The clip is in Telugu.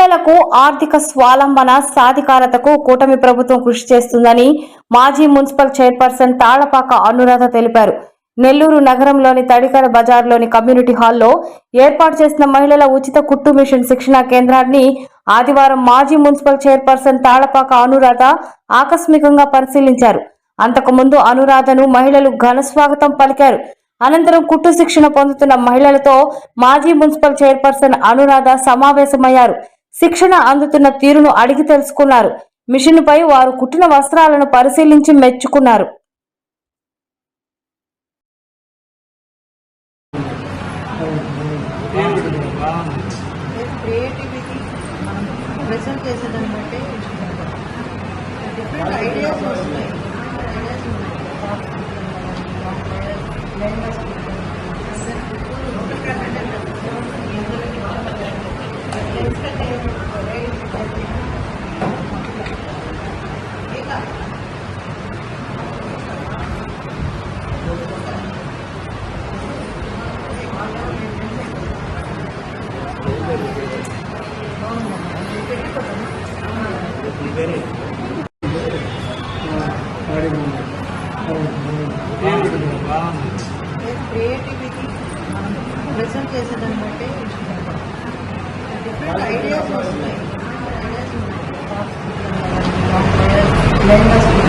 మహిళలకు ఆర్థిక స్వాలంబన సాధికారతకు కూటమి ప్రభుత్వం కృషి చేస్తుందని మాజీ మున్సిపల్ చైర్పర్సన్ తాళపాక అనురాధ తెలిపారు. నెల్లూరు నగరంలోని తడికర బజార్లోని కమ్యూనిటీ హాల్లో ఏర్పాటు చేసిన మహిళల ఉచిత కుట్టు మిషన్ శిక్షణా కేంద్రాన్ని ఆదివారం మాజీ మున్సిపల్ చైర్పర్సన్ తాళపాక అనురాధ ఆకస్మికంగా పరిశీలించారు. అంతకుముందు అనురాధను మహిళలు ఘన స్వాగతం పలికారు. అనంతరం కుట్టు శిక్షణ పొందుతున్న మహిళలతో మాజీ మున్సిపల్ చైర్పర్సన్ అనురాధ సమావేశమయ్యారు. శిక్షణ అందుతున్న తీరును అడిగి తెలుసుకున్నారు. మిషన్పై వారు కుట్టిన వస్త్రాలను పరిశీలించి మెచ్చుకున్నారు. క్రియేటివిటీ మనం ప్రెజెంట్ చేసేదాన్ని బట్టి డిఫరెంట్ ఐడియాస్ వస్తాయి ఐడియాస్ క్రియేటివిటీ మనం ప్రెజెంట్ చేసేదాన్ని బట్టి డిఫరెంట్ ఐడియాస్ వస్తాయి ఐడియాస్